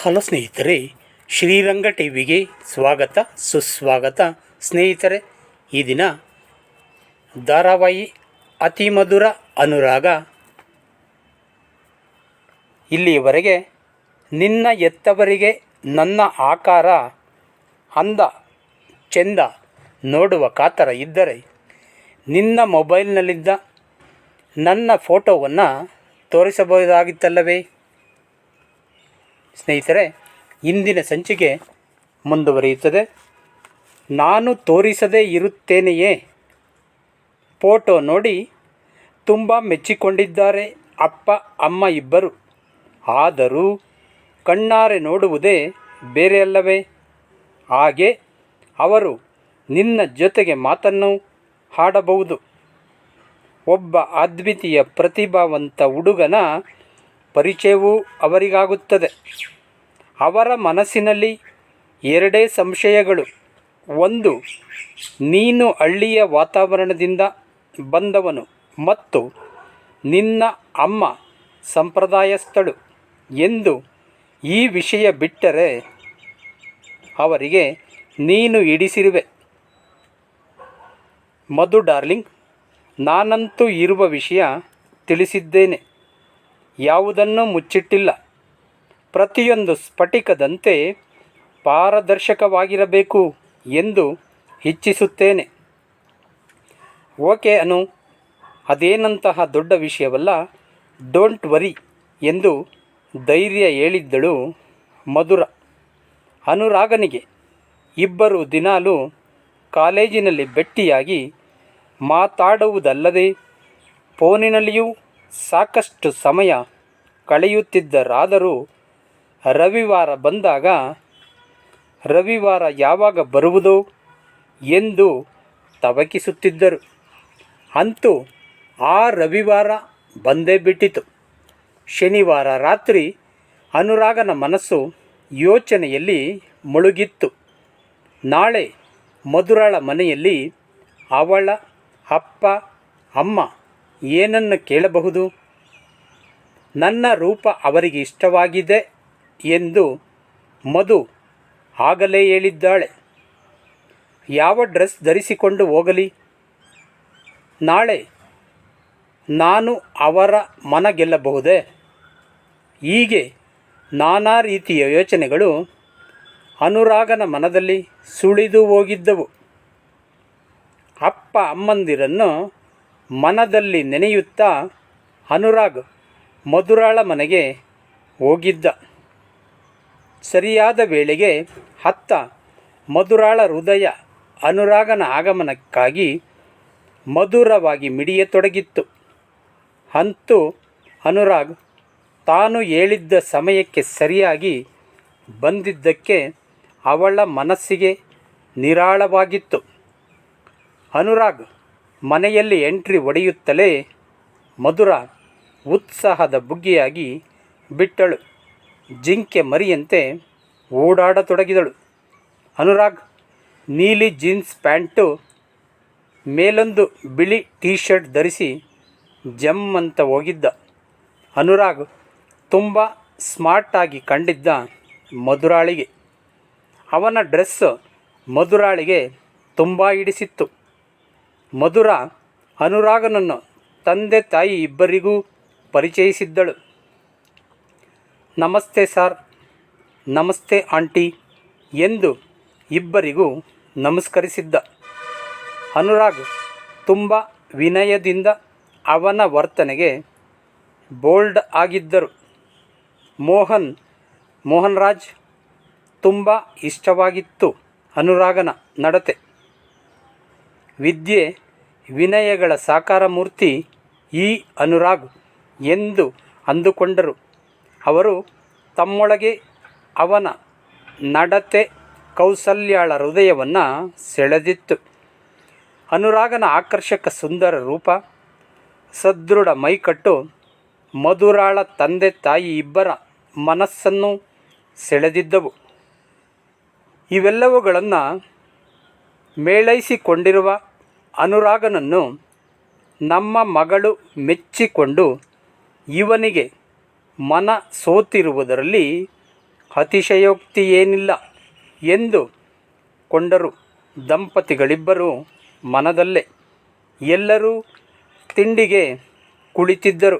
Hello ಸ್ನೇಹಿತರೆ, Sriranga T ವಿಗೆ ಸ್ವಾಗತ, ಸುಸ್ವಾಗತ. ಸ್ನೇಹಿತರೆ, ಈ ದಿನ ಧಾರಾವಾಹಿ ಅತಿ ಮಧುರ ಅನುರಾಗ ಇಲ್ಲಿಯವರೆಗೆ ನಿನ್ನ ಎತ್ತವರಿಗೆ ನನ್ನ ಆಕಾರ ಅಂದ ಚೆಂದ ನೋಡುವ ಕಾತರ ಇದ್ದರೆ ನಿನ್ನ ಮೊಬೈಲ್ನಲ್ಲಿದ್ದ ನನ್ನ ಫೋಟೋವನ್ನು ತೋರಿಸಬಹುದಾಗಿತ್ತಲ್ಲವೇ? ಸ್ನೇಹಿತರೆ, ಇಂದಿನ ಸಂಚಿಕೆ ಮುಂದುವರಿಯುತ್ತದೆ. ನಾನು ತೋರಿಸದೇ ಇರುತ್ತೇನೆಯೇ? ಫೋಟೋ ನೋಡಿ. ತುಂಬ ಮೆಚ್ಚಿಕೊಂಡಿದ್ದಾರೆ ಅಪ್ಪ, ಅಮ್ಮ ಇಬ್ಬರು. ಆದರೂ ಕಣ್ಣಾರೆ ನೋಡುವುದೇ ಬೇರೆಯಲ್ಲವೇ? ಹಾಗೆ ಅವರು ನಿನ್ನ ಜೊತೆಗೆ ಮಾತನ್ನು ಹಾಡಬಹುದು. ಒಬ್ಬ ಅದ್ವಿತೀಯ ಪ್ರತಿಭಾವಂತ ಹುಡುಗನ ಪರಿಚಯವೂ ಅವರಿಗಾಗುತ್ತದೆ. ಅವರ ಮನಸ್ಸಿನಲ್ಲಿ ಎರಡೇ ಸಂಶಯಗಳು. ಒಂದು, ನೀನು ಹಳ್ಳಿಯ ವಾತಾವರಣದಿಂದ ಬಂದವನು ಮತ್ತು ನಿನ್ನ ಅಮ್ಮ ಸಂಪ್ರದಾಯಸ್ಥಳು ಎಂದು ಈ ವಿಷಯ ಬಿಟ್ಟರೆ ಅವರಿಗೆ ನೀನು ಹಿಡಿಸಿರುವೆ. ಮಧು ಡಾರ್ಲಿಂಗ್, ನಾನಂತೂ ಇರುವ ವಿಷಯ ತಿಳಿಸಿದ್ದೇನೆ. ಯಾವುದನ್ನು ಮುಚ್ಚಿಟ್ಟಿಲ್ಲ. ಪ್ರತಿಯೊಂದು ಸ್ಫಟಿಕದಂತೆ ಪಾರದರ್ಶಕವಾಗಿರಬೇಕು ಎಂದು ಇಚ್ಛಿಸುತ್ತೇನೆ. ಓಕೆ ಅನು, ಅದೇನಂತಹ ದೊಡ್ಡ ವಿಷಯವಲ್ಲ, ಡೋಂಟ್ ವರಿ ಎಂದು ಧೈರ್ಯ ಹೇಳಿದ್ದಳು ಮಧುರ. ಅನುರಾಗನಿಗೆ ಇಬ್ಬರು ದಿನಾಲು ಕಾಲೇಜಿನಲ್ಲಿ ಭೆಟ್ಟಿಯಾಗಿ ಮಾತಾಡುವುದಲ್ಲದೆ ಫೋನಿನಲ್ಲಿಯೂ ಸಾಕಷ್ಟು ಸಮಯ ಕಳೆಯುತ್ತಿದ್ದರಾದರೂ ರವಿವಾರ ಬಂದಾಗ, ರವಿವಾರ ಯಾವಾಗ ಬರುವುದೋ? ಎಂದು ತವಕಿಸುತ್ತಿದ್ದರು. ಅಂತೂ ಆ ರವಿವಾರ ಬಂದೇ ಬಿಟ್ಟಿತು. ಶನಿವಾರ ರಾತ್ರಿ ಅನುರಾಗನ ಮನಸ್ಸು ಯೋಚನೆಯಲ್ಲಿ ಮುಳುಗಿತ್ತು. ನಾಳೆ ಮಧುರಾಳ ಮನೆಯಲ್ಲಿ ಅವಳ ಅಪ್ಪ, ಅಮ್ಮ ಏನನ್ನು ಕೇಳಬಹುದು? ನನ್ನ ರೂಪ ಅವರಿಗೆ ಇಷ್ಟವಾಗಿದೆ ಎಂದು ಮಧು ಆಗಲೇ ಹೇಳಿದ್ದಾಳೆ. ಯಾವ ಡ್ರೆಸ್ ಧರಿಸಿಕೊಂಡು ಹೋಗಲಿ? ನಾಳೆ ನಾನು ಅವರ ಮನ ಗೆಲ್ಲಬಹುದೇ? ಹೀಗೆ ನಾನಾ ರೀತಿಯ ಯೋಚನೆಗಳು ಅನುರಾಗನ ಮನದಲ್ಲಿ ಸುಳಿದು ಹೋಗಿದ್ದವು. ಅಪ್ಪ ಅಮ್ಮಂದಿರನ್ನು ಮನದಲ್ಲಿ ನೆನೆಯುತ್ತಾ ಅನುರಾಗ್ ಮಧುರಾಳ ಮನೆಗೆ ಹೋಗಿದ್ದ. ಸರಿಯಾದ ವೇಳೆಗೆ ಹತ್ತ ಮಧುರಾಳ ಹೃದಯ ಅನುರಾಗನ ಆಗಮನಕ್ಕಾಗಿ ಮಧುರವಾಗಿ ಮಿಡಿಯತೊಡಗಿತ್ತು. ಅಂತೂ ಅನುರಾಗ್ ತಾನು ಹೇಳಿದ್ದ ಸಮಯಕ್ಕೆ ಸರಿಯಾಗಿ ಬಂದಿದ್ದಕ್ಕೆ ಅವಳ ಮನಸ್ಸಿಗೆ ನಿರಾಳವಾಗಿತ್ತು. ಅನುರಾಗ್ ಮನೆಯಲ್ಲಿ ಎಂಟ್ರಿ ಒಡೆಯುತ್ತಲೇ ಮಧುರ ಉತ್ಸಾಹದ ಬುಗ್ಗಿಯಾಗಿ ಬಿಟ್ಟಳು. ಜಿಂಕೆ ಮರಿಯಂತೆ ಓಡಾಡತೊಡಗಿದಳು. ಅನುರಾಗ್, ನೀಲಿ ಜೀನ್ಸ್ ಪ್ಯಾಂಟು, ಮೇಲೊಂದು ಬಿಳಿ ಟೀ ಶರ್ಟ್ ಧರಿಸಿ ಜಮ್ ಅಂತ ಹೋಗಿದ್ದ. ಅನುರಾಗ್ ತುಂಬ ಸ್ಮಾರ್ಟಾಗಿ ಕಂಡಿದ್ದ ಮಧುರಾಳಿಗೆ. ಅವನ ಡ್ರೆಸ್ ಮಧುರಾಳಿಗೆ ತುಂಬ ಹಿಡಿಸಿತ್ತು. ಮಧುರ ಅನುರಾಗನನ್ನು ತಂದೆ ತಾಯಿ ಇಬ್ಬರಿಗೂ ಪರಿಚಯಿಸಿದ್ದಳು. ನಮಸ್ತೆ ಸರ್, ನಮಸ್ತೆ ಆಂಟಿ ಎಂದು ಇಬ್ಬರಿಗೂ ನಮಸ್ಕರಿಸಿದ್ದ. ಅನುರಾಗ್ ತುಂಬ ವಿನಯದಿಂದ ಅವನ ವರ್ತನೆಗೆ ಬೋಲ್ಡ್ ಆಗಿದ್ದರು. ಮೋಹನ್ ಮೋಹನ್ ರಾಜ್ ತುಂಬ ಇಷ್ಟವಾಗಿತ್ತು ಅನುರಾಗನ ನಡತೆ. ವಿದ್ಯೆ ವಿನಯಗಳ ಸಾಕಾರ ಮೂರ್ತಿ ಈ ಅನುರಾಗ್ ಎಂದು ಅಂದುಕೊಂಡರು. ಅವರು ತಮ್ಮೊಳಗೆ ಅವನ ನಡತೆ ಕೌಸಲ್ಯಾಳ ಹೃದಯವನ್ನು ಸೆಳೆದಿತ್ತು. ಅನುರಾಗನ ಆಕರ್ಷಕ ಸುಂದರ ರೂಪ, ಸದೃಢ ಮೈಕಟ್ಟು, ಮಧುರಾಳ ತಂದೆ ತಾಯಿ ಇಬ್ಬರ ಮನಸ್ಸನ್ನು ಸೆಳೆದಿದ್ದವು. ಇವೆಲ್ಲವುಗಳನ್ನು ಮೇಳೈಸಿಕೊಂಡಿರುವ ಅನುರಾಗನನ್ನು ನಮ್ಮ ಮಗಳು ಮೆಚ್ಚಿಕೊಂಡು ಇವನಿಗೆ ಮನ ಸೋತಿರುವುದರಲ್ಲಿ ಅತಿಶಯೋಕ್ತಿ ಏನಿಲ್ಲ ಎಂದು ಕೊಂಡರು ದಂಪತಿಗಳಿಬ್ಬರು ಮನದಲ್ಲೇ. ಎಲ್ಲರೂ ತಿಂಡಿಗೆ ಕುಳಿತಿದ್ದರು.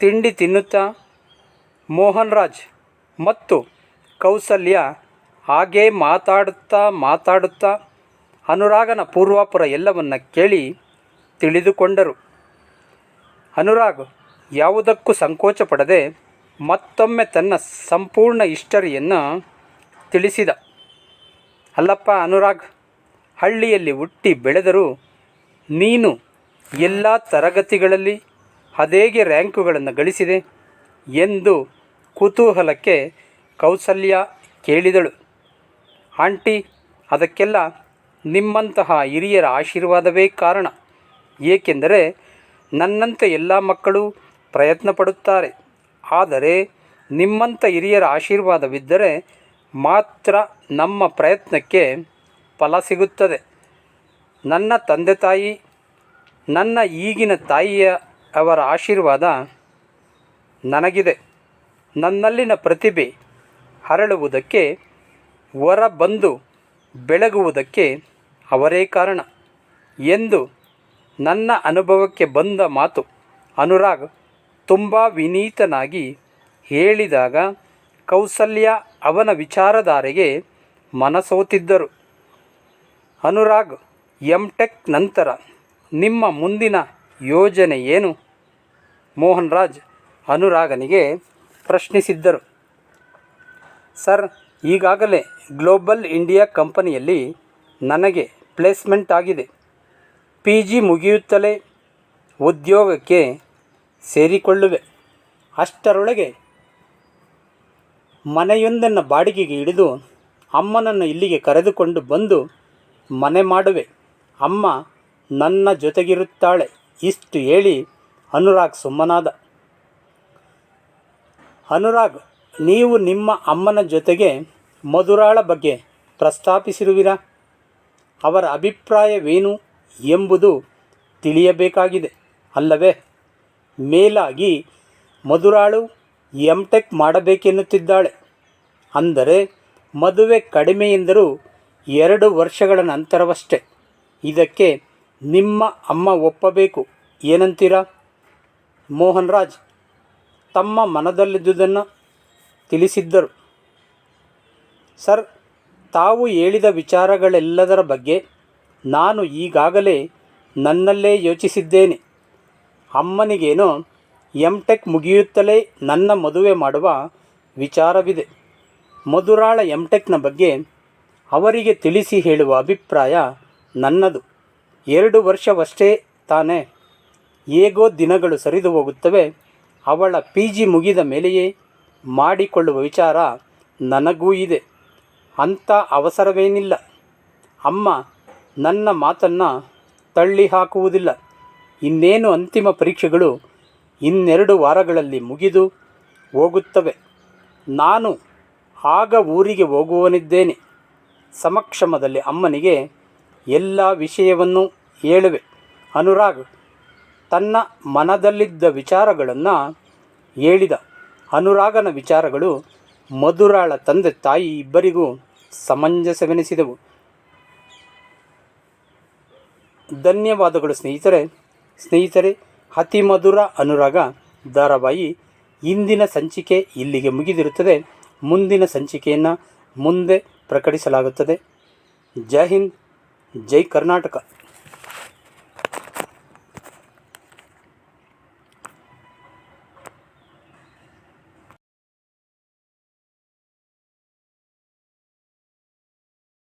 ತಿಂಡಿ ತಿನ್ನುತ್ತಾ ಮೋಹನ್ ರಾಜ್ ಮತ್ತು ಕೌಸಲ್ಯ ಹಾಗೇ ಮಾತಾಡುತ್ತಾ ಮಾತಾಡುತ್ತಾ ಅನುರಾಗನ ಪೂರ್ವಾಪುರ ಎಲ್ಲವನ್ನ ಕೇಳಿ ತಿಳಿದುಕೊಂಡರು. ಅನುರಾಗ್ ಯಾವುದಕ್ಕೂ ಸಂಕೋಚ ಪಡದೆ ಮತ್ತೊಮ್ಮೆ ತನ್ನ ಸಂಪೂರ್ಣ ಹಿಸ್ಟರಿಯನ್ನು ತಿಳಿಸಿದ. ಅಲ್ಲಪ್ಪ ಅನುರಾಗ್, ಹಳ್ಳಿಯಲ್ಲಿ ಹುಟ್ಟಿ ಬೆಳೆದರೂ ನೀನು ಎಲ್ಲ ತರಗತಿಗಳಲ್ಲಿ ಅದೇಗೆ ರ್ಯಾಂಕುಗಳನ್ನು ಗಳಿಸಿದೆ ಎಂದು ಕುತೂಹಲಕ್ಕೆ ಕೌಸಲ್ಯ ಕೇಳಿದಳು. ಆಂಟಿ, ಅದಕ್ಕೆಲ್ಲ ನಿಮ್ಮಂತಹ ಹಿರಿಯರ ಆಶೀರ್ವಾದವೇ ಕಾರಣ. ಏಕೆಂದರೆ ನನ್ನಂತೆ ಎಲ್ಲ ಮಕ್ಕಳು ಪ್ರಯತ್ನ ಪಡುತ್ತಾರೆ ಆದರೆ ನಿಮ್ಮಂಥ ಹಿರಿಯರ ಆಶೀರ್ವಾದವಿದ್ದರೆ ಮಾತ್ರ ನಮ್ಮ ಪ್ರಯತ್ನಕ್ಕೆ ಫಲ ಸಿಗುತ್ತದೆ. ನನ್ನ ತಂದೆ ತಾಯಿ, ನನ್ನ ಈಗಿನ ತಾಯಿಯ ಅವರ ಆಶೀರ್ವಾದ ನನಗಿದೆ. ನನ್ನಲ್ಲಿನ ಪ್ರತಿಭೆ ಹರಳುವುದಕ್ಕೆ, ಹೊರ ಬಂದು ಬೆಳಗುವುದಕ್ಕೆ ಅವರೇ ಕಾರಣ. ಎಂದು ನನ್ನ ಅನುಭವಕ್ಕೆ ಬಂದ ಮಾತು ಅನುರಾಗ್ ತುಂಬ ವಿನೀತನಾಗಿ ಹೇಳಿದಾಗ ಕೌಸಲ್ಯ ಅವನ ವಿಚಾರಧಾರೆಗೆ ಮನಸೋತಿದ್ದರು. ಅನುರಾಗ್ ಎಂ ಟೆಕ್ ನಂತರ ನಿಮ್ಮ ಮುಂದಿನ ಯೋಜನೆ ಏನು? ಮೋಹನ್ ರಾಜ್ ಅನುರಾಗನಿಗೆ ಪ್ರಶ್ನಿಸಿದ್ದರು. ಸರ್, ಈಗಾಗಲೇ ಗ್ಲೋಬಲ್ ಇಂಡಿಯಾ ಕಂಪನಿಯಲ್ಲಿ ನನಗೆ ಪ್ಲೇಸ್ಮೆಂಟ್ ಆಗಿದೆ. ಪಿ ಜಿ ಮುಗಿಯುತ್ತಲೇ ಉದ್ಯೋಗಕ್ಕೆ ಸೇರಿಕೊಳ್ಳುವೆ. ಅಷ್ಟರೊಳಗೆ ಮನೆಯೊಂದನ್ನು ಬಾಡಿಗೆಗೆ ಹಿಡಿದು ಅಮ್ಮನನ್ನು ಇಲ್ಲಿಗೆ ಕರೆದುಕೊಂಡು ಬಂದು ಮನೆ ಮಾಡುವೆ. ಅಮ್ಮ ನನ್ನ ಜೊತೆಗಿರುತ್ತಾಳೆ. ಇಷ್ಟು ಹೇಳಿ ಅನುರಾಗ್ ಸುಮ್ಮನಾದ. ಅನುರಾಗ್, ನೀವು ನಿಮ್ಮ ಅಮ್ಮನ ಜೊತೆಗೆ ಮಧುರಾಳ ಬಗ್ಗೆ ಪ್ರಸ್ತಾಪಿಸಿರುವಿರಾ? ಅವರ ಅಭಿಪ್ರಾಯವೇನು ಎಂಬುದು ತಿಳಿಯಬೇಕಾಗಿದೆ. ಅಲ್ಲವೇ, ಮೇಲಾಗಿ ಮಧುರಾಳು ಎಂ ಟೆಕ್ ಮಾಡಬೇಕೆನ್ನುತ್ತಿದ್ದಾಳೆ. ಅಂದರೆ, ಮದುವೆ ಕಡಿಮೆ ಎಂದರೂ ಎರಡು ವರ್ಷಗಳ ನಂತರವಷ್ಟೇ. ಇದಕ್ಕೆ ನಿಮ್ಮ ಅಮ್ಮ ಒಪ್ಪಬೇಕು. ಏನಂತೀರಾ? ಮೋಹನ್ ರಾಜ್ ತಮ್ಮ ಮನದಲ್ಲಿದ್ದುದನ್ನು ತಿಳಿಸಿದ್ದರು. ಸರ್ ತಾವು ಹೇಳಿದ ವಿಚಾರಗಳೆಲ್ಲದರ ಬಗ್ಗೆ ನಾನು ಈಗಾಗಲೇ ನನ್ನಲ್ಲೇ ಯೋಚಿಸಿದ್ದೇನೆ. ಅಮ್ಮನಿಗೇನೋ ಎಂ ಟೆಕ್ ಮುಗಿಯುತ್ತಲೇ ನನ್ನ ಮದುವೆ ಮಾಡುವ ವಿಚಾರವಿದೆ. ಮಧುರಾಳ ಎಂ ಟೆಕ್ನ ಬಗ್ಗೆ ಅವರಿಗೆ ತಿಳಿಸಿ ಹೇಳುವ ಅಭಿಪ್ರಾಯ ನನ್ನದು. ಎರಡು ವರ್ಷವಷ್ಟೇ ತಾನೇ ಹೇಗೋ ದಿನಗಳು ಸರಿದು ಹೋಗುತ್ತವೆ, ಅವಳ ಪಿ ಜಿ ಮುಗಿದ ಮೇಲೆಯೇ ಮಾಡಿಕೊಳ್ಳುವ ವಿಚಾರ ನನಗೂ ಇದೆ. ಅಂಥ ಅವಸರವೇನಿಲ್ಲ. ಅಮ್ಮ ನನ್ನ ಮಾತನ್ನು ತಳ್ಳಿ ಹಾಕುವುದಿಲ್ಲ. ಇನ್ನೇನು ಅಂತಿಮ ಪರೀಕ್ಷೆಗಳು ಇನ್ನೆರಡು ವಾರಗಳಲ್ಲಿ ಮುಗಿದು ಹೋಗುತ್ತವೆ. ನಾನು ಆಗ ಊರಿಗೆ ಹೋಗುವನಿದ್ದೇನೆ. ಸಮಕ್ಷಮದಲ್ಲಿ ಅಮ್ಮನಿಗೆ ಎಲ್ಲ ವಿಷಯವನ್ನು ಹೇಳುವೆ. ಅನುರಾಗ್ ತನ್ನ ಮನದಲ್ಲಿದ್ದ ವಿಚಾರಗಳನ್ನು ಹೇಳಿದ. ಅನುರಾಗನ ವಿಚಾರಗಳು ಮಧುರಾಳ ತಂದೆ ತಾಯಿ ಇಬ್ಬರಿಗೂ ಸಮಂಜಸವೆನಿಸಿದವು. ಧನ್ಯವಾದಗಳು ಸ್ನೇಹಿತರೆ. ಸ್ನೇಹಿತರೆ, ಅತಿ ಮಧುರ ಅನುರಾಗ ಧಾರಾವಾಹಿ ಇಂದಿನ ಸಂಚಿಕೆ ಇಲ್ಲಿಗೆ ಮುಗಿದಿರುತ್ತದೆ. ಮುಂದಿನ ಸಂಚಿಕೆಯನ್ನು ಮುಂದೆ ಪ್ರಕಟಿಸಲಾಗುತ್ತದೆ. ಜೈ ಹಿಂದ್, ಜೈ ಕರ್ನಾಟಕ.